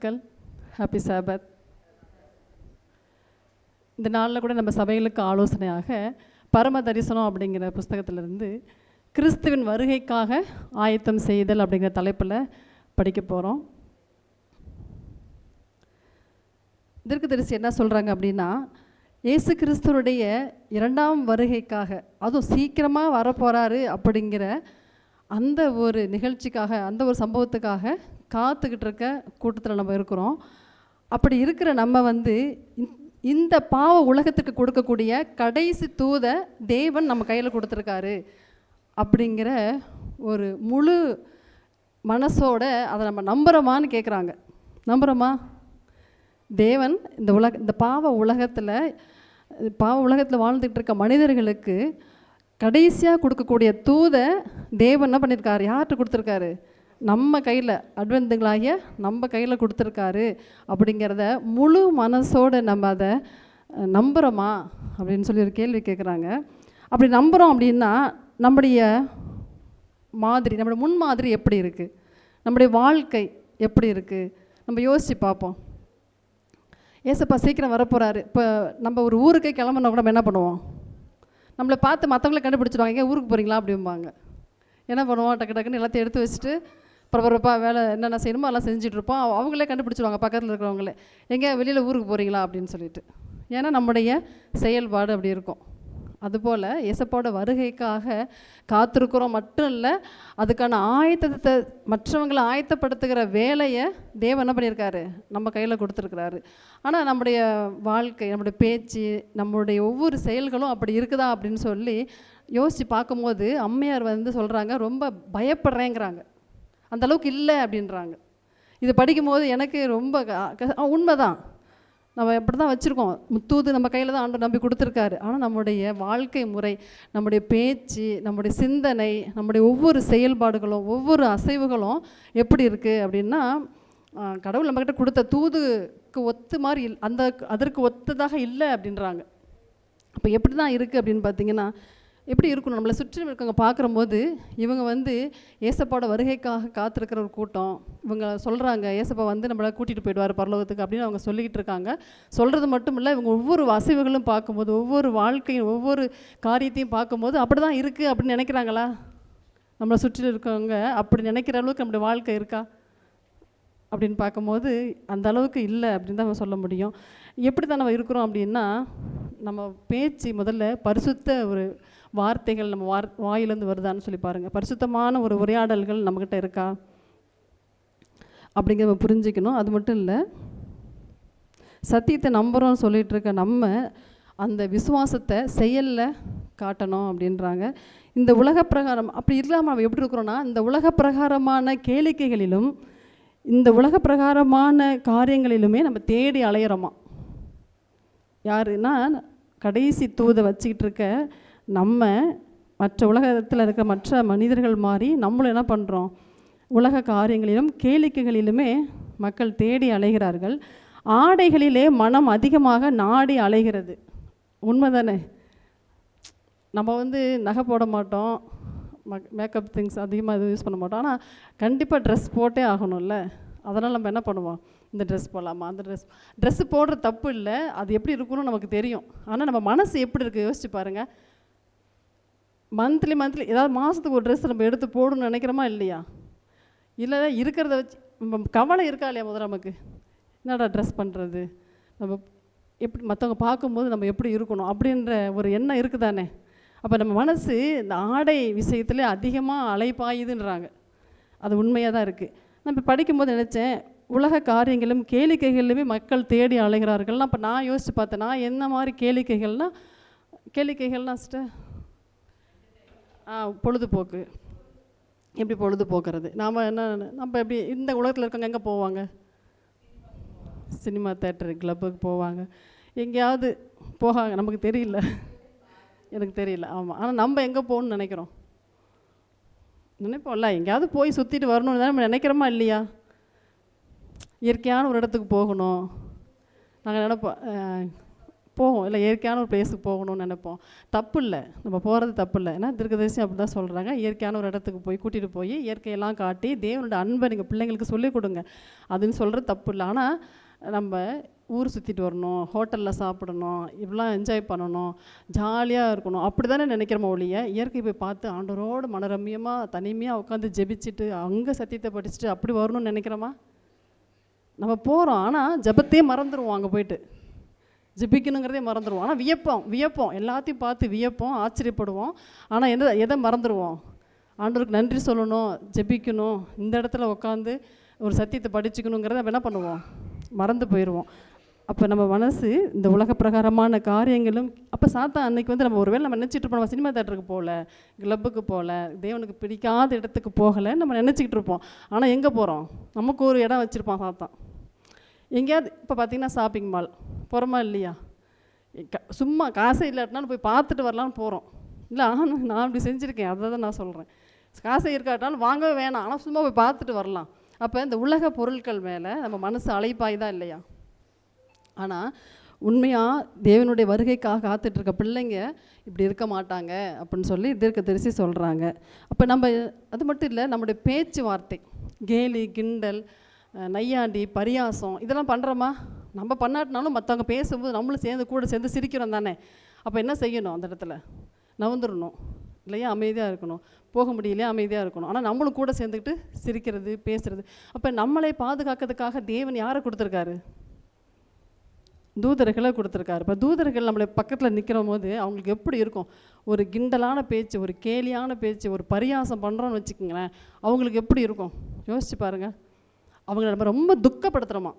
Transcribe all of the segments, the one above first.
வாழ்த்துக்கள். ஹாப்பி சாபத் இந்த நாளில் கூட நம்ம சபைகளுக்கு ஆலோசனையாக பரம தரிசனம் அப்படிங்கிற புஸ்தகத்திலிருந்து கிறிஸ்துவின் வருகைக்காக ஆயத்தம் செய்தல் அப்படிங்கிற தலைப்பில் படிக்க போகிறோம் தீர்க்கதரிசி என்ன சொல்கிறாங்க அப்படின்னா இயேசு கிறிஸ்துவனுடைய இரண்டாம் வருகைக்காக அதுவும் சீக்கிரமாக வரப்போகிறாரு அப்படிங்கிற அந்த ஒரு நிகழ்ச்சிக்காக அந்த ஒரு சம்பவத்துக்காக காத்துக்கிட்டு இருக்க கூட்டத்தில் நம்ம இருக்கிறோம். அப்படி இருக்கிற நம்ம வந்து இந்த- இந்த பாவ உலகத்துக்கு கொடுக்கக்கூடிய கடைசி தூத தேவன் நம்ம கையில் கொடுத்துருக்காரு. அப்படிங்கிற ஒரு முழு மனசோட அதை நம்ம நம்புகிறோமான்னு கேட்குறாங்க நம்புகிறோமா தேவன் இந்த உலக இந்த பாவ உலகத்தில் பாவ உலகத்தில் வாழ்ந்துட்டு இருக்க மனிதர்களுக்கு கடைசியாக கொடுக்கக்கூடிய தூத தேவன் என்ன பண்ணியிருக்காரு யார்கிட்ட கொடுத்துருக்காரு? நம்ம கையில் அட்வெந்துங்களாகிய நம்ம கையில் கொடுத்துருக்காரு அப்படிங்கிறத முழு மனசோடு நம்ம அதை நம்புகிறோமா அப்படின்னு சொல்லி ஒரு கேள்வி கேட்குறாங்க அப்படி நம்புகிறோம் அப்படின்னா நம்முடைய மாதிரி நம்முடைய முன்மாதிரி எப்படி இருக்குது நம்முடைய வாழ்க்கை எப்படி இருக்குது நம்ம யோசித்து பார்ப்போம். ஏசப்பா சீக்கிரம் வரப்போகிறாரு இப்போ நம்ம ஒரு ஊருக்கே கிளம்புனா கூட நம்ம என்ன பண்ணுவோம்? நம்மளை பார்த்து மற்றவங்களை கண்டுபிடிச்சிடுவாங்க. எங்கே ஊருக்கு போகிறீங்களா அப்படிம்பாங்க. என்ன பண்ணுவோம்? டக்கு டக்குன்னு எல்லாத்தையும் எடுத்து வச்சுட்டு பரபரப்பாக வேலை என்னென்ன செய்யணுமோ அதெல்லாம் செஞ்சிட்ருப்போம். அவங்களே கண்டுபிடிச்சிடுவாங்க பக்கத்தில் இருக்கிறவங்களே. எங்கே வெளியில் ஊருக்கு போகிறீங்களா அப்படின்னு சொல்லிட்டு. ஏன்னா நம்முடைய செயல்பாடு அப்படி இருக்கும். அதுபோல் இயேசப்பாவோட வருகைக்காக காத்திருக்கிறோம் மட்டும் இல்லை அதுக்கான ஆயத்தத்தை மற்றவங்களை ஆயத்தப்படுத்துகிற வேலையை தேவன் என்ன பண்ணியிருக்காரு? நம்ம கையில் கொடுத்துருக்குறாரு. ஆனால் நம்முடைய வாழ்க்கை நம்முடைய பேச்சு நம்முடைய ஒவ்வொரு செயல்களும் அப்படி இருக்குதா அப்படின்னு சொல்லி யோசித்து பார்க்கும்போது அம்மையார் வந்து சொல்கிறாங்க ரொம்ப பயப்படுறேங்கிறாங்க. அந்த அளவுக்கு இல்லை அப்படின்றாங்க. இது படிக்கும்போது எனக்கு ரொம்ப க- க- உண்மைதான். நம்ம அப்படி தான் வச்சுருக்கோம். முத்தூது நம்ம கையில் தான் ஆண்டு நம்பி கொடுத்துருக்காரு. ஆனால் நம்முடைய வாழ்க்கை முறை நம்முடைய பேச்சு நம்முடைய சிந்தனை நம்முடைய ஒவ்வொரு செயல்பாடுகளும் ஒவ்வொரு அசைவுகளும் எப்படி இருக்குது அப்படின்னா கடவுள் நம்மக்கிட்ட கொடுத்த தூதுக்கு ஒத்து மாதிரி இல் அந்த அதற்கு ஒத்ததாக இல்லை அப்படின்றாங்க. அப்போ எப்படி தான் இருக்குது அப்படின்னு பார்த்தீங்கன்னா எப்படி இருக்கணும்? நம்மளை சுற்றி இருக்கவங்க பார்க்குறம்போது இவங்க வந்து ஏசப்பாவோட வருகைக்காக காத்திருக்கிற ஒரு கூட்டம். இவங்க சொல்கிறாங்க ஏசப்பா வந்து நம்மளை கூட்டிகிட்டு போயிடுவார் பரலோகத்துக்கு அப்படின்னு அவங்க சொல்லிக்கிட்டு இருக்காங்க. சொல்கிறது மட்டும் இல்லை இவங்க ஒவ்வொரு அசைவுகளும் பார்க்கும்போது ஒவ்வொரு வாழ்க்கையும் ஒவ்வொரு காரியத்தையும் பார்க்கும்போது அப்படி தான் இருக்குது அப்படின்னு நினைக்கிறாங்களா? நம்மளை சுற்றி இருக்கவங்க அப்படி நினைக்கிற அளவுக்கு நம்முடைய வாழ்க்கை இருக்கா? அப்படின்னு பார்க்கும்போது அந்த அளவுக்கு இல்லை அப்படின்னு தான் நம்ம சொல்ல முடியும். எப்படி தான் நம்ம இருக்கிறோம் அப்படின்னா நம்ம பேச்சு முதல்ல பரிசுத்த ஒரு வார்த்தைகள் நம்ம வார் வாயிலேருந்து வருதான்னு சொல்லி பாருங்கள் பரிசுத்தமான ஒரு உரையாடல்கள் நம்மக்கிட்ட இருக்கா? அப்படிங்கிறத புரிஞ்சுக்கணும். அது மட்டும் இல்லை சத்தியத்தை நம்புகிறோம்னு சொல்லிட்டு இருக்க நம்ம அந்த விசுவாசத்தை செயலில் காட்டணும் அப்படின்றாங்க. இந்த உலக பிரகாரம் அப்படி இல்லாமல் நம்ம எப்படி இருக்கிறோன்னா இந்த உலக பிரகாரமான கேளிக்கைகளிலும் இந்த உலக பிரகாரமான காரியங்களிலுமே நம்ம தேடி அலையிறோமா? யாருன்னா கடைசி தூதை வச்சுக்கிட்டு இருக்க நம்ம மற்ற உலகத்தில் இருக்க மற்ற மனிதர்கள் மாதிரி நம்மளும் என்ன பண்ணுறோம் உலக காரியங்களிலும் கேளிக்கைகளிலுமே மக்கள் தேடி அலைகிறார்கள். ஆடைகளிலே மனம் அதிகமாக நாடி அலைகிறது. உண்மைதானே? நம்ம வந்து நகை போட மாட்டோம். மேக்கப் திங்ஸ் அதிகமாக எதுவும் யூஸ் பண்ண மாட்டோம். ஆனால் கண்டிப்பாக ட்ரெஸ் போட்டே ஆகணும்ல. அதனால் நம்ம என்ன பண்ணுவோம்? இந்த ட்ரெஸ் போடலாமா? அந்த ட்ரெஸ் ட்ரெஸ்ஸு போடுற தப்பு இல்லை. அது எப்படி இருக்கும்னு நமக்கு தெரியும். ஆனால் நம்ம மனசு எப்படி இருக்குது யோசிச்சு பாருங்கள் மந்த்லி மந்த்லி ஏதாவது மாதத்துக்கு ஒரு ட்ரெஸ் நம்ம எடுத்து போடணும்னு நினைக்கிறோமா இல்லையா? இல்லை இருக்கிறத வச்சு கவலை இருக்கா இல்லையா முதல்ல நமக்கு? என்னடா ட்ரெஸ் பண்ணுறது நம்ம எப்படி மற்றவங்க பார்க்கும்போது நம்ம எப்படி இருக்கணும்? அப்படின்ற ஒரு எண்ணம் இருக்குதானே? அப்போ நம்ம மனசு இந்த ஆடை விஷயத்தில் அதிகமாக அலைப்பாயுதுன்றாங்க. அது உண்மையாக தான் இருக்குது நான் இப்போ படிக்கும்போது நினச்சேன் உலக காரியங்களும் கேளிக்கைகளிலுமே மக்கள் தேடி அலைகிறார்கள்னா அப்போ நான் யோசித்து பார்த்தேன் நான் என்ன மாதிரி கேளிக்கைகள்னால் கேளிக்கைகள்னா சிஸ்டர் பொழுதுபோக்கு. எப்படி பொழுதுபோக்குறது? நாம் என்ன நம்ம எப்படி இந்த உலகத்தில் இருக்கவங்க எங்கே போவாங்க? சினிமா தேட்டரு கிளப்புக்கு போவாங்க. எங்கேயாவது போகாங்க. நமக்கு தெரியல. எனக்கு தெரியல. ஆமாம் ஆனால் நம்ம எங்கே போகணும்னு நினைக்கிறோம். நினைப்போம்ல? எங்கேயாவது போய் சுற்றிட்டு வரணும்னு தான் நம்ம நினைக்கிறோமா இல்லையா? இயற்கையான ஒரு இடத்துக்கு போகணும். நாங்கள் நினைப்போம் போவோம் இல்லை இயற்கையான ஒரு பிளேஸுக்கு போகணும்னு நினைப்போம். தப்பு இல்லை நம்ம போகிறது தப்பு இல்லை ஏன்னா திருக்கதரிசி அப்படி தான் சொல்கிறாங்க இயற்கையான ஒரு இடத்துக்கு போய் கூட்டிகிட்டு போய் இயற்கையெல்லாம் காட்டி தேவனோட அன்பை நீங்கள் பிள்ளைங்களுக்கு சொல்லிக் கொடுங்க. அதுன்னு சொல்கிறது தப்பு இல்லை ஆனால் நம்ம ஊர் சுற்றிட்டு வரணும் ஹோட்டலில் சாப்பிடணும் இப்படிலாம் என்ஜாய் பண்ணணும் ஜாலியாக இருக்கணும். அப்படி தானே நினைக்கிறோம் ஒழிய இயற்கை போய் பார்த்து ஆண்டவரோடு மனரம்யமாக தனிமையாக உட்காந்து ஜெபிச்சுட்டு அங்கே சத்தியத்தை படிச்சுட்டு அப்படி வரணும்னு நினைக்கிறோமா? நம்ம போகிறோம் ஆனால் ஜெபத்தையே மறந்துடுவோம் அங்கே போயிட்டு. ஜெபிக்கணுங்கிறதே மறந்துடுவோம் ஆனால் வியப்போம் வியப்போம். எல்லாத்தையும் பார்த்து வியப்போம் ஆச்சரியப்படுவோம். ஆனால் எந்த எதை மறந்துடுவோம் ஆண்டவருக்கு நன்றி சொல்லணும் ஜெபிக்கணும் இந்த இடத்துல உட்காந்து ஒரு சத்தியத்தை படிச்சுக்கணுங்கிறத நம்ம என்ன பண்ணுவோம். மறந்து போயிடுவோம் அப்போ நம்ம மனசு இந்த உலக பிரகாரமான காரியங்களும் அப்போ சாத்தா அன்னைக்கு வந்து நம்ம ஒருவேளை நம்ம நினச்சிட்டு இருப்போம் நம்ம சினிமா தேட்டருக்கு போகல கிளப்புக்கு போகல தேவனுக்கு பிடிக்காத இடத்துக்கு போகலை நம்ம நினச்சிக்கிட்டு இருப்போம். ஆனால் எங்கே போகிறோம் நமக்கு ஒரு இடம் வச்சுருப்பான் சாத்தான். எங்கேயாவது இப்போ பார்த்தீங்கன்னா ஷாப்பிங் மால் போகிறோமா இல்லையா? சும்மா காசே இல்லாட்டினாலும் போய் பார்த்துட்டு வரலான்னு போகிறோம் இல்லை ஆனால் நான் அப்படி செஞ்சுருக்கேன். அதை தான் நான் சொல்கிறேன் காசே இருக்காட்டாலும் வாங்கவே வேணாம். ஆனால் சும்மா போய் பார்த்துட்டு வரலாம். அப்போ இந்த உலக பொருட்கள் மேலே நம்ம மனசு அலைப்பாய் தான் இல்லையா? ஆனால் உண்மையாக தேவனுடைய வருகைக்காக காத்துட்ருக்க பிள்ளைங்க இப்படி இருக்க மாட்டாங்க அப்படின்னு சொல்லி தீர்க்க தரிசி சொல்கிறாங்க அப்போ நம்ம அது மட்டும் இல்லை நம்முடைய பேச்சு வார்த்தை கேலி கிண்டல் நையாண்டி பரியாசம் இதெல்லாம் பண்ணுறோமா நம்ம பண்ணாட்டினாலும் மற்றவங்க பேசும்போது நம்மளும் சேர்ந்து கூட சேர்ந்து சிரிக்கிறோம் தானே. அப்போ என்ன செய்யணும் அந்த இடத்துல? நவந்துடணும் இல்லையா? அமைதியாக இருக்கணும். போக முடியலையா? அமைதியாக இருக்கணும். ஆனால் நம்மளும் கூட சேர்ந்துக்கிட்டு சிரிக்கிறது பேசுகிறது அப்போ நம்மளை பாதுகாக்கிறதுக்காக தேவன் யாரை கொடுத்துருக்காரு? தூதர்களை கொடுத்துருக்காரு. இப்போ தூதர்கள் நம்மளை பக்கத்தில் நிற்கிற போது அவங்களுக்கு எப்படி இருக்கும்? ஒரு கிண்டலான பேச்சு ஒரு கேலியான பேச்சு ஒரு பரியாசம் பண்ணுறோன்னு வச்சுக்கோங்களேன். அவங்களுக்கு எப்படி இருக்கும்? யோசிச்சு பாருங்கள் அவங்கள நம்ம ரொம்ப துக்கப்படுத்துகிறோமா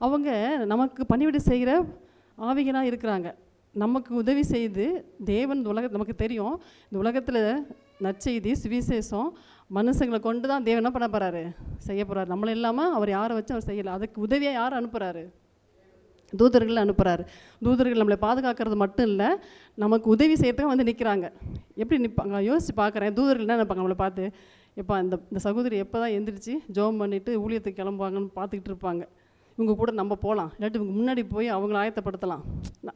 அவங்க நமக்கு பணிவிடை செய்கிற ஆவிகனாக இருக்கிறாங்க. நமக்கு உதவி செய்து தேவன் இந்த உலக நமக்கு தெரியும் இந்த உலகத்தில் நற்செய்தி சுவிசேஷம் மனுஷங்களை கொண்டு தான் தேவன் என்ன பண்ண போகிறாரு செய்ய போகிறாரு நம்மளை இல்லாமல் அவர் யாரை வச்சு அவர் செய்யலை? அதுக்கு உதவியாக யார் அனுப்புகிறாரு தூதர்கள் அனுப்புகிறாரு தூதர்கள் நம்மளை பாதுகாக்கிறது மட்டும் இல்லை நமக்கு உதவி செய்யறதுக்கு வந்து நிற்கிறாங்க எப்படி நிற்பாங்க யோசித்து பார்க்குறேன் தூதர்கள் என்ன நினைப்பாங்க? நம்மளை பார்த்து இப்போ இந்த இந்த சகோதரி எப்போ தான் எந்திரிச்சு ஜோம் பண்ணிவிட்டு ஊழியத்துக்கு கிளம்புவாங்கன்னு பார்த்துக்கிட்டு இருப்பாங்க. இவங்க கூட நம்ம போகலாம் இல்லாட்டி இவங்க முன்னாடி போய் அவங்கள ஆயத்தப்படுத்தலாம்.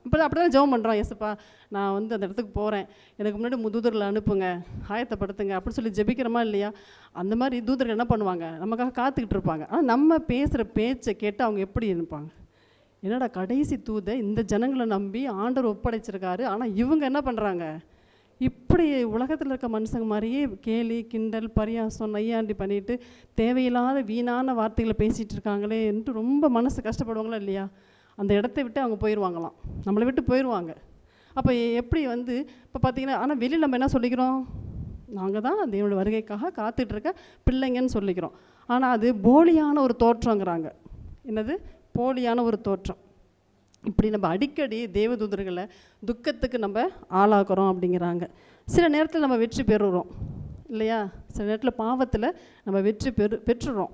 இப்போ அப்படி தான் ஜெபம் பண்ணுறோம் எஸ்ப்பா நான் வந்து அந்த இடத்துக்கு போகிறேன் எனக்கு முன்னாடி மு- அனுப்புங்க. ஆயத்தப்படுத்துங்க அப்படின்னு சொல்லி ஜெபிக்கிறோமா இல்லையா? அந்த மாதிரி தூதர்கள் என்ன பண்ணுவாங்க? நமக்காக காத்துக்கிட்டு இருப்பாங்க. ஆனால் நம்ம பேசுகிற பேச்சை கேட்டு அவங்க எப்படி இருப்பாங்க? என்னடா கடைசி தூதை இந்த ஜனங்களை நம்பி ஆண்டவர் ஒப்படைச்சிருக்காரு. ஆனால் இவங்க என்ன பண்ணுறாங்க இப்படி உலகத்தில் இருக்க மனுஷங்க மாதிரியே கேலி கிண்டல் பரியாசம் நையாண்டி பண்ணிட்டு தேவையில்லாத வீணான வார்த்தைகளை பேசிகிட்டு இருக்காங்களே என்று ரொம்ப மனசு கஷ்டப்படுவாங்களா இல்லையா? அந்த இடத்த விட்டு அவங்க போயிடுவாங்களாம் நம்மளை விட்டு போயிடுவாங்க அப்போ எப்படி வந்து இப்போ பார்த்தீங்கன்னா ஆனால் வெளியில் நம்ம என்ன சொல்லிக்கிறோம்? நாங்கள் தான் தேவனுடைய வருகைக்காக காத்துட்டு இருக்க பிள்ளைங்கன்னு சொல்லிக்கிறோம். ஆனால் அது போலியான ஒரு தோற்றங்கிறாங்க. என்னது? போலியான ஒரு தோற்றம். இப்படி நம்ம அடிக்கடி தேவதூதர்களை துக்கத்துக்கு நம்ம ஆளாக்குறோம் அப்படிங்கிறாங்க. சில நேரத்தில் நம்ம வெற்றி பெறுறோம் இல்லையா? சில நேரத்தில் பாவத்தில் நம்ம வெற்றி பெறு பெற்றுறோம்.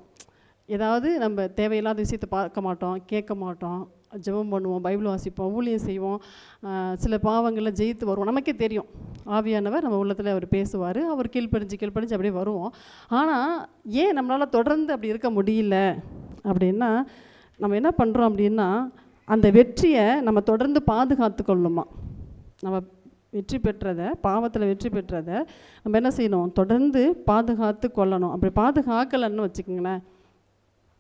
ஏதாவது நம்ம தேவையில்லாத விஷயத்தை பார்க்க மாட்டோம் கேட்க மாட்டோம் ஜெபம் பண்ணுவோம் பைபிள் வாசிப்போம் ஊழியம் செய்வோம் சில பாவங்களில் ஜெயித்து வருவோம். நமக்கே தெரியும். ஆவியானவர் நம்ம உள்ளத்தில் அவர் பேசுவார் அவர் கீழ்ப்படிஞ்சு கீழ்ப்படிஞ்சு அப்படியே வருவோம். ஆனால் ஏன் நம்மளால் தொடர்ந்து அப்படி இருக்க முடியல அப்படின்னா நம்ம என்ன பண்ணுறோம் அப்படின்னா அந்த வெற்றியை நம்ம தொடர்ந்து பாதுகாத்து கொள்ளணுமா நம்ம வெற்றி பெற்றதை பாவத்தில் வெற்றி பெற்றதை நம்ம என்ன செய்யணும்? தொடர்ந்து பாதுகாத்து கொள்ளணும். அப்படி பாதுகாக்கலைன்னு வச்சுக்கோங்களேன்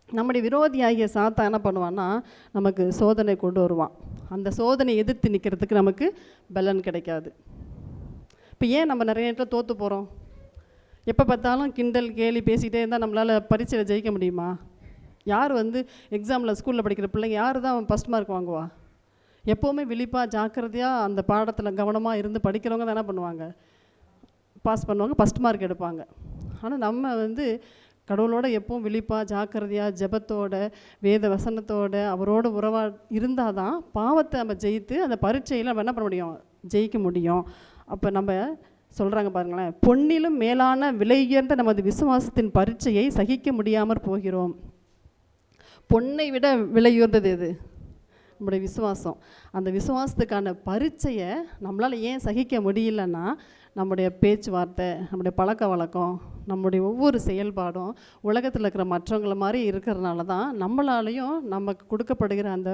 நம்முடைய விரோதியாகிய சாத்தா என்ன பண்ணுவான்னா நமக்கு சோதனை கொண்டு வருவான். அந்த சோதனை எதிர்த்து நிற்கிறதுக்கு நமக்கு பலன் கிடைக்காது. இப்போ ஏன் நம்ம நிறைய நேரத்தில் தோற்று போகிறோம் எப்போ பார்த்தாலும் கிண்டல் கேலி பேசிகிட்டே இருந்தால் நம்மளால் பரீட்சையில் ஜெயிக்க முடியுமா? யார் வந்து எக்ஸாமில் ஸ்கூலில் படிக்கிற பிள்ளைங்க யார் தான் ஃபஸ்ட் மார்க் வாங்குவா? எப்போவுமே விழிப்பாக ஜாக்கிரதையாக அந்த பாடத்தில் கவனமாக இருந்து படிக்கிறவங்க தான் என்ன பண்ணுவாங்க. பாஸ் பண்ணுவாங்க ஃபஸ்ட் மார்க் எடுப்பாங்க. ஆனால் நம்ம வந்து கடவுளோட எப்பவும் விழிப்பாக ஜாக்கிரதையாக ஜெபத்தோட வேத வசனத்தோட அவரோட உறவாக இருந்தால் தான் பாவத்தை நம்ம ஜெயித்து அந்த பரீட்சையில் நம்ம என்ன பண்ண முடியும்? ஜெயிக்க முடியும். அப்போ நம்ம சொல்கிறாங்க பாருங்களேன் பொன்னிலும் மேலான விலையுயர்ந்த நமது விசுவாசத்தின் பரீட்சையை சகிக்க முடியாமற் போகிறோம். பொன்னை விட விலையுயர்ந்தது எது? நம்முடைய விசுவாசம். அந்த விசுவாசத்துக்கான பரீட்சையை நம்மளால் ஏன் சகிக்க முடியலன்னா நம்முடைய பேச்சுவார்த்தை நம்முடைய பழக்க வழக்கம் நம்முடைய ஒவ்வொரு செயல்பாடும் உலகத்தில் இருக்கிற மற்றவங்களை மாதிரி இருக்கிறனால தான் நம்மளாலையும் நமக்கு கொடுக்கப்படுகிற அந்த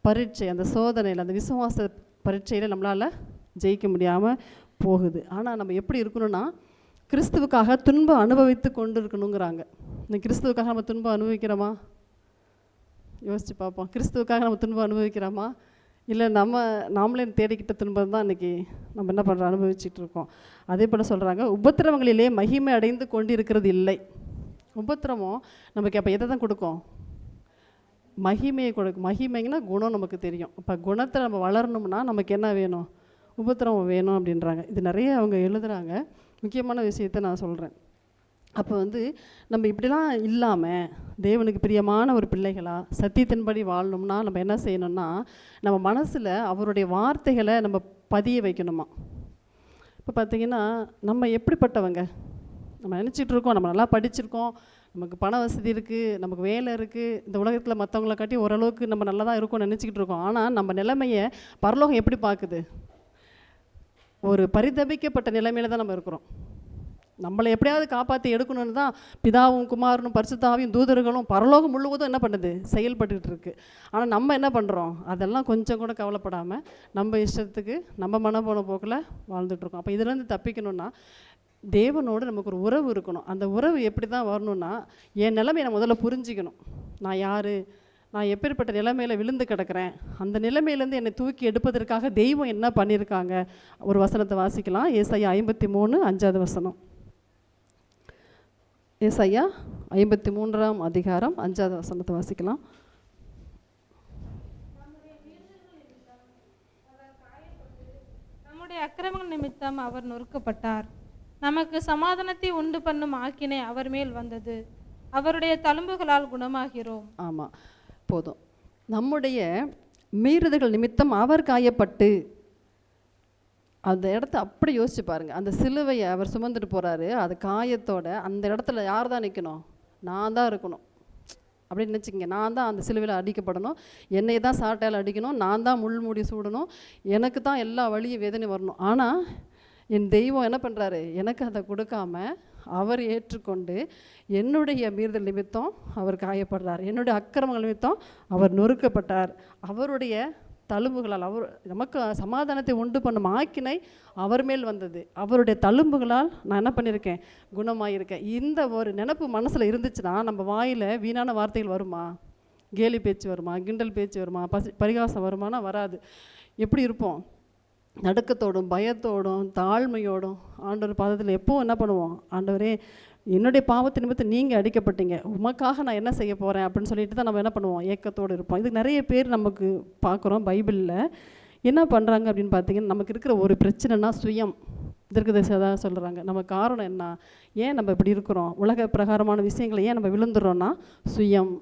பரீட்சை அந்த சோதனையில் அந்த விசுவாச பரீட்சையில் நம்மளால் ஜெயிக்க முடியாமல் போகுது. ஆனால் நம்ம எப்படி இருக்கணும்னா கிறிஸ்துவுக்காக துன்பம் அனுபவித்து கொண்டு இருக்கணுங்கிறாங்க இந்த கிறிஸ்துவுக்காக நம்ம துன்பம் அனுபவிக்கிறோமா? யோசித்து பார்ப்போம். கிறிஸ்துவுக்காக நம்ம துன்பம் அனுபவிக்கிறோமா? இல்லை நம்ம நாமளே தேடிக்கிட்ட துன்பம் தான் இன்றைக்கி நம்ம என்ன பண்ணுறோம் அனுபவிச்சுட்டு இருக்கோம். அதே போல் சொல்கிறாங்க உபத்திரவங்களிலே மகிமை அடைந்து கொண்டு இருக்கிறது இல்லை. உபத்திரவம் நமக்கு அப்போ எதை தான் கொடுக்கும்? மகிமையை கொடுக்கும் மகிமைங்கன்னா குணம் நமக்கு தெரியும். இப்போ குணத்தை நம்ம வளரணும்னா நமக்கு என்ன வேணும்? உபத்திரவம் வேணும் அப்படின்றாங்க. இது நிறைய அவங்க எழுதுகிறாங்க முக்கியமான விஷயத்தை நான் சொல்கிறேன் அப்போ வந்து நம்ம இப்படிலாம் இல்லாமல் தேவனுக்கு பிரியமான ஒரு பிள்ளைகளாக சத்தியத்தின்படி வாழணும்னா நம்ம என்ன செய்யணும்னா நம்ம மனசில் அவருடைய வார்த்தைகளை நம்ம பதிய வைக்கணுமா? இப்போ பார்த்திங்கன்னா நம்ம எப்படிப்பட்டவங்க? நம்ம நினச்சிட்டு இருக்கோம் நம்ம நல்லா படிச்சிருக்கோம் நமக்கு பண வசதி இருக்குது நமக்கு வேலை இருக்குது இந்த உலகத்தில் மற்றவங்கள காட்டி ஓரளவுக்கு நம்ம நல்லா தான் இருக்கோம்னு நினச்சிக்கிட்டு இருக்கோம் ஆனால் நம்ம நிலைமையை பரலோகம் எப்படி பார்க்குது ஒரு பரிதபிக்கப்பட்ட நிலைமையில தான் நம்ம இருக்கிறோம். நம்மளை எப்படியாவது காப்பாற்றி எடுக்கணும்னு தான் பிதாவும் குமாரனும் பரிசுத்தாவையும் தூதர்களும் பரலோகம் முழுவதும் என்ன பண்ணுது? செயல்பட்டுக்கிட்டு இருக்கு. ஆனால் நம்ம என்ன பண்ணுறோம் அதெல்லாம் கொஞ்சம் கூட கவலைப்படாமல் நம்ம இஷ்டத்துக்கு நம்ம மனப்போன போக்கில் வாழ்ந்துட்டுருக்கோம் அப்போ இதுலேருந்து தப்பிக்கணும்னா தேவனோடு நமக்கு ஒரு உறவு இருக்கணும். அந்த உறவு எப்படி தான் வரணும்னா என் நிலைமையை நான் முதல்ல புரிஞ்சிக்கணும். நான் யார்? நான் எப்பேற்பட்ட நிலைமையில் விழுந்து கிடக்கிறேன்? அந்த நிலைமையிலேருந்து என்னை தூக்கி எடுப்பதற்காக தெய்வம் என்ன பண்ணியிருக்காங்க? ஒரு வசனத்தை வாசிக்கலாம். ஏசாயா ஐம்பத்தி மூணு அஞ்சாவது வசனம். ஏசாயா ஐம்பத்தி மூன்றாம் அதிகாரம் அஞ்சாவது வசனத்தை வாசிக்கலாம். நம்முடைய அக்கிரமங்கள் நிமித்தம் அவர் நொறுக்கப்பட்டார். நமக்கு சமாதானத்தை உண்டு பண்ணும் ஆக்கினை அவர் மேல் வந்தது. அவருடைய தழும்புகளால் குணமாகிறோம். ஆமாம் போதும். நம்முடைய மீறுதல்கள் நிமித்தம் அவர் காயப்பட்டு அந்த இடத்த அப்படி யோசிச்சு பாருங்க. அந்த சிலுவையை அவர் சுமந்துட்டு போறாரு. அது காயத்தோட அந்த இடத்துல யார் தான் நிற்கணும் நான் தான் இருக்கணும். அப்படின்னு நினச்சிக்கங்க. நான் தான் அந்த சிலுவையில் அடிக்கப்படணும். என்னை தான் சாட்டையால் அடிக்கணும். நான் தான் முள்முடி சூடணும். எனக்கு தான் எல்லா வழியும் வேதனை வரணும். ஆனால் என் தெய்வம் என்ன பண்ணுறாரு எனக்கு அதை கொடுக்காம அவர் ஏற்றுக்கொண்டு என்னுடைய மீறுதல் நிமித்தம் அவர் காயப்படுறார். என்னுடைய அக்கிரமங்கள் நிமித்தம் அவர் நொறுக்கப்பட்டார். அவருடைய தழும்புகளால் அவர் நமக்கு சமாதானத்தை உண்டு பண்ணும் ஆக்கினை அவர் மேல் வந்தது. அவருடைய தழும்புகளால் நான் என்ன பண்ணியிருக்கேன்? குணமாயிருக்கேன். இந்த ஒரு நினப்பு மனசில் இருந்துச்சுன்னா நம்ம வாயில் வீணான வார்த்தைகள் வருமா? கேலி பேச்சு வருமா? கிண்டல் பேச்சு வருமா? பசி பரிகாசம் வருமானா வராது. எப்படி இருப்போம்? நடுக்கத்தோடும் பயத்தோடும் தாழ்மையோடும் ஆண்டவர் பாதத்தில் எப்போவும் என்ன பண்ணுவோம்? ஆண்டவரே என்னுடைய பாவத்தை நிமித்தம் நீங்கள் அடிக்கப்பட்டீங்க. உமக்காக நான் என்ன செய்ய போகிறேன் அப்படின்னு சொல்லிட்டு தான் நம்ம என்ன பண்ணுவோம்? ஏக்கத்தோடு இருப்போம். இது நிறைய பேர் நமக்கு பார்க்குறோம் பைபிளில். என்ன பண்ணுறாங்க அப்படின்னு பார்த்தீங்கன்னா நமக்கு இருக்கிற ஒரு பிரச்சனைனா சுயம். இதற்கு தான் சொல்கிறாங்க நம்ம காரணம் என்ன? ஏன் நம்ம இப்படி இருக்கிறோம்? உலக பிரகாரமான விஷயங்களை ஏன் நம்ம விழுந்துடுறோன்னா சுயம்.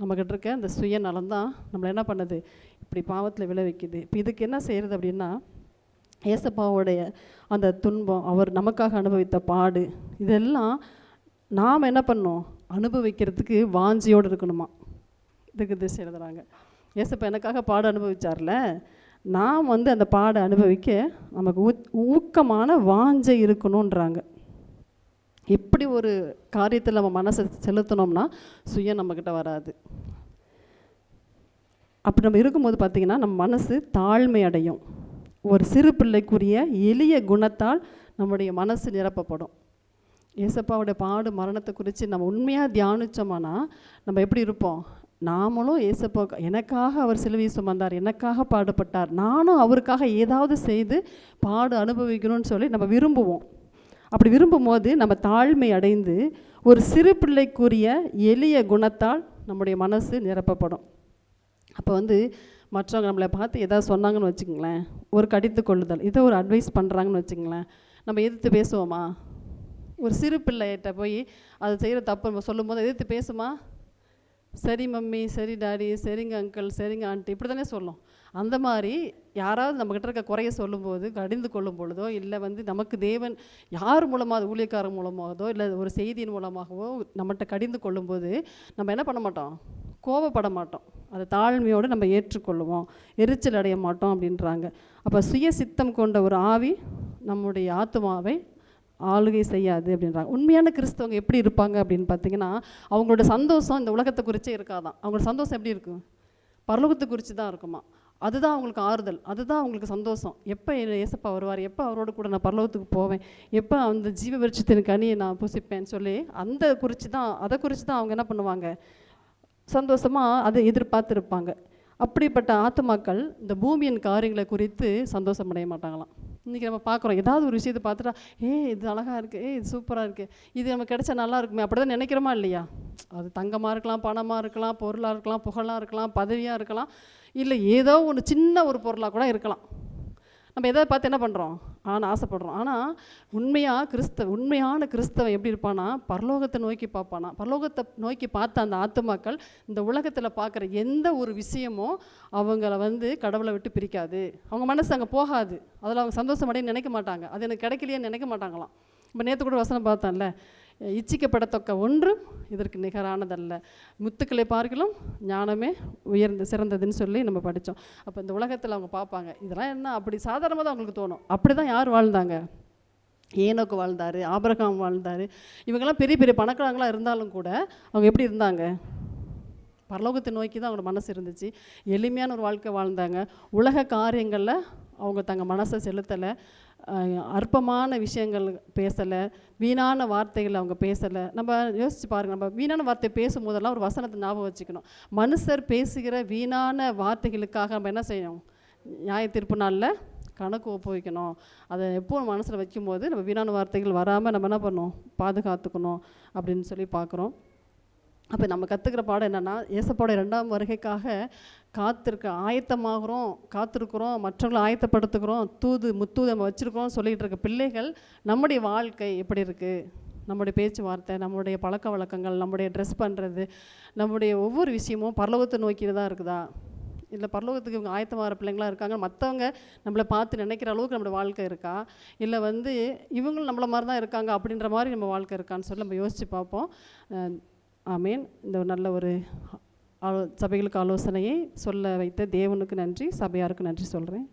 நம்மக்கிட்ட இருக்க அந்த சுயநலம் தான் நம்மளை என்ன பண்ணுது? இப்படி பாவத்தில் விளைவிக்குது. இப்போ இதுக்கு என்ன செய்கிறது அப்படின்னா ஏசப்பாவோடைய அந்த துன்பம் அவர் நமக்காக அனுபவித்த பாடு இதெல்லாம் நாம் என்ன பண்ணோம்? அனுபவிக்கிறதுக்கு வாஞ்சியோடு இருக்கணுமா? இதுக்கு திசை எழுதுறாங்க. ஏசப்பா எனக்காக பாடம் அனுபவிச்சார்ல? நாம் வந்து அந்த பாட அனுபவிக்க நமக்கு ஊக்கமான வாஞ்சை இருக்கணுன்றாங்க இப்படி ஒரு காரியத்தில் நம்ம மனசை செலுத்தினோம்னா சுயம் நம்மக்கிட்ட வராது. அப்படி நம்ம இருக்கும்போது பார்த்திங்கன்னா நம்ம மனசு தாழ்மை அடையும். ஒரு சிறு பிள்ளைக்குரிய எளிய குணத்தால் நம்முடைய மனசு நிரப்பப்படும். ஏசப்பாவுடைய பாடு மரணத்தை குறித்து நம்ம உண்மையாக தியானித்தோம்னா நம்ம எப்படி இருப்போம்? நாமளும் ஏசப்பா எனக்காக அவர் சிலுவை சுமந்தார் எனக்காக பாடுபட்டார் நானும் அவருக்காக ஏதாவது செய்து பாடு அனுபவிக்கணும்னு சொல்லி நம்ம விரும்புவோம். அப்படி விரும்பும்போது நம்ம தாழ்மை அடைந்து ஒரு சிறு பிள்ளைக்குரிய எளிய குணத்தால் நம்முடைய மனசு நிரப்பப்படும். அப்போ வந்து மற்றவங்க நம்மளை பார்த்து எதாவது சொன்னாங்கன்னு வச்சுங்களேன் ஒரு கடித்து கொள்ளுதல் இதை ஒரு அட்வைஸ் பண்ணுறாங்கன்னு வச்சுங்களேன் நம்ம எதிர்த்து பேசுவோமா? ஒரு சிறு பிள்ளைகிட்ட போய் அது செய்கிற தப்பு நம்ம சொல்லும்போது எதிர்த்து பேசுமா? சரி மம்மி சரி டாடி சரிங்க அங்கிள் சரிங்க ஆண்டி இப்படி தானே சொல்லும். அந்த மாதிரி யாராவது நம்மக்கிட்ட இருக்க குறைய சொல்லும்போது கடிந்து கொள்ளும் பொழுதோ இல்லை வந்து நமக்கு தேவன் யார் மூலமாக ஊழியக்காரர் மூலமாகதோ இல்லை ஒரு செய்தியின் மூலமாகவோ நம்மகிட்ட கடிந்து கொள்ளும்போது நம்ம என்ன பண்ண மாட்டோம்? கோவப்பட மாட்டோம். அதை தாழ்மையோடு நம்ம ஏற்றுக்கொள்ளுவோம். எரிச்சல் அடைய மாட்டோம் அப்படின்றாங்க. அப்போ சுய சித்தம் கொண்ட ஒரு ஆவி நம்முடைய ஆத்மாவை ஆளுகை செய்யாது அப்படின்றாங்க. உண்மையான கிறிஸ்தவங்க எப்படி இருப்பாங்க அப்படின்னு பார்த்தீங்கன்னா அவங்களோட சந்தோஷம் இந்த உலகத்தை குறிச்சே இருக்காதான். அவங்களோட சந்தோஷம் எப்படி இருக்கும் பரலோகத்தை குறித்து தான் இருக்குமா? அதுதான் அவங்களுக்கு ஆறுதல். அதுதான் அவங்களுக்கு சந்தோஷம். எப்போ ஏசப்பா வருவார்? எப்போ அவரோட கூட நான் பரலோகத்துக்கு போவேன்? எப்போ அந்த ஜீவ விருட்சத்தின் கனியை நான் பூசிப்பேன் சொல்லி அந்த குறித்து தான் அதை குறித்து தான் அவங்க என்ன பண்ணுவாங்க? சந்தோஷமாக அதை எதிர்பார்த்துருப்பாங்க. அப்படிப்பட்ட ஆத்துமாக்கள் இந்த பூமியின் காரியங்களை குறித்து சந்தோஷமடைய மாட்டாங்களாம். இன்றைக்கி நம்ம பார்க்குறோம். ஏதாவது ஒரு விஷயத்தை பார்த்துட்டா ஏ இது அழகாக இருக்குது ஏ இது சூப்பராக இருக்குது இது நமக்கு கிடைச்சா நல்லா இருக்குமே. அப்படி தான் நினைக்கிறோமா இல்லையா? அது தங்கமாக இருக்கலாம் பணமாக இருக்கலாம் பொருளாக இருக்கலாம் புகழாக இருக்கலாம் பதவியாக இருக்கலாம். இல்லை ஏதோ ஒன்று சின்ன ஒரு பொருளாக கூட இருக்கலாம். நம்ம எதை பார்த்து என்ன பண்ணுறோம் ஆனால் ஆசைப்படுறோம். ஆனால் உண்மையாக கிறிஸ்தவ உண்மையான கிறிஸ்தவன் எப்படி இருப்பானா பரலோகத்தை நோக்கி பார்ப்பானா. பரலோகத்தை நோக்கி பார்த்த அந்த ஆத்துமாக்கள் இந்த உலகத்தில் பார்க்குற எந்த ஒரு விஷயமும் அவங்கள வந்து கடவுளை விட்டு பிரிக்காது. அவங்க மனசு அங்கே போகாது. அதில் அவங்க சந்தோஷம் அடைய நினைக்க மாட்டாங்க. அது எனக்கு கிடைக்கலையேன்னு நினைக்க மாட்டாங்களாம். இப்போ நேற்று கூட வசனம் பார்த்தேன்ல. இச்சிக்கப்படத்தக்க ஒன்றும் இதற்கு நிகரானதல்ல. முத்துக்களை பார்க்கலாம் ஞானமே உயர்ந்த சிறந்ததுன்னு சொல்லி நம்ம படித்தோம் அப்போ இந்த உலகத்தில் அவங்க பார்ப்பாங்க இதெல்லாம் என்ன அப்படி சாதாரணமாக தான் அவங்களுக்கு தோணும். அப்படி தான் யார் வாழ்ந்தாங்க? ஏனோக்கு வாழ்ந்தார் ஆபரகாம் வாழ்ந்தார். இவங்கெல்லாம் பெரிய பெரிய பணக்காரங்களாக இருந்தாலும் கூட அவங்க எப்படி இருந்தாங்க? பரலோகத்தை நோக்கி தான் அவங்களோட மனசு இருந்துச்சு. எளிமையான ஒரு வாழ்க்கை வாழ்ந்தாங்க. உலக காரியங்களில் அவங்க தங்க மனசை செலுத்தலை. அற்பமான விஷயங்கள் பேசலை வீணான வார்த்தைகள் அவங்க பேசலை. நம்ம யோசிச்சு பாருங்கள் நம்ம வீணான வார்த்தை பேசும்போதெல்லாம் ஒரு வசனத்தை ஞாபகம் வச்சுக்கணும். மனுஷர் பேசுகிற வீணான வார்த்தைகளுக்காக நம்ம என்ன செய்யணும்? நியாய தீர்ப்பு நாளில் கணக்கு ஒப்புவிக்கணும். அதை எப்போ மனசில் வைக்கும்போது நம்ம வீணான வார்த்தைகள் வராமல் நம்ம என்ன பண்ணணும்? பாதுகாத்துக்கணும் அப்படின்னு சொல்லி பார்க்குறோம். அப்போ நம்ம கற்றுக்கிற பாடம் என்னென்னா ஏசப்பாட ரெண்டாம் வருகைக்காக காத்திருக்க ஆயத்தமாகிறோம் காத்திருக்கிறோம் மற்றவங்களை ஆயத்தப்படுத்துகிறோம் தூது முத்தூது நம்ம வச்சுருக்கோம் சொல்லிகிட்டு இருக்க பிள்ளைகள் நம்முடைய வாழ்க்கை எப்படி இருக்குது நம்முடைய பேச்சுவார்த்தை நம்முடைய பழக்க வழக்கங்கள் நம்முடைய ட்ரெஸ் பண்ணுறது நம்முடைய ஒவ்வொரு விஷயமும் பரலோகத்தை நோக்கி தான் இருக்குதா? இல்லை பரலோகத்துக்கு இவங்க ஆயத்தமாகிற பிள்ளைங்களாக இருக்காங்க? மற்றவங்க நம்மளை பார்த்து நினைக்கிற அளவுக்கு நம்மளோட வாழ்க்கை இருக்கா? இல்லை வந்து இவங்களும் நம்மள மாதிரி தான் இருக்காங்க அப்படின்ற மாதிரி நம்ம வாழ்க்கை இருக்கான்னு சொல்லி நம்ம யோசித்து பார்ப்போம். ஆமேன். இந்த ஒரு நல்ல ஒரு ஆலோ சபைகளுக்கு ஆலோசனையை சொல்ல வைத்த தேவனுக்கு நன்றி சபையாருக்கு நன்றி சொல்கிறேன்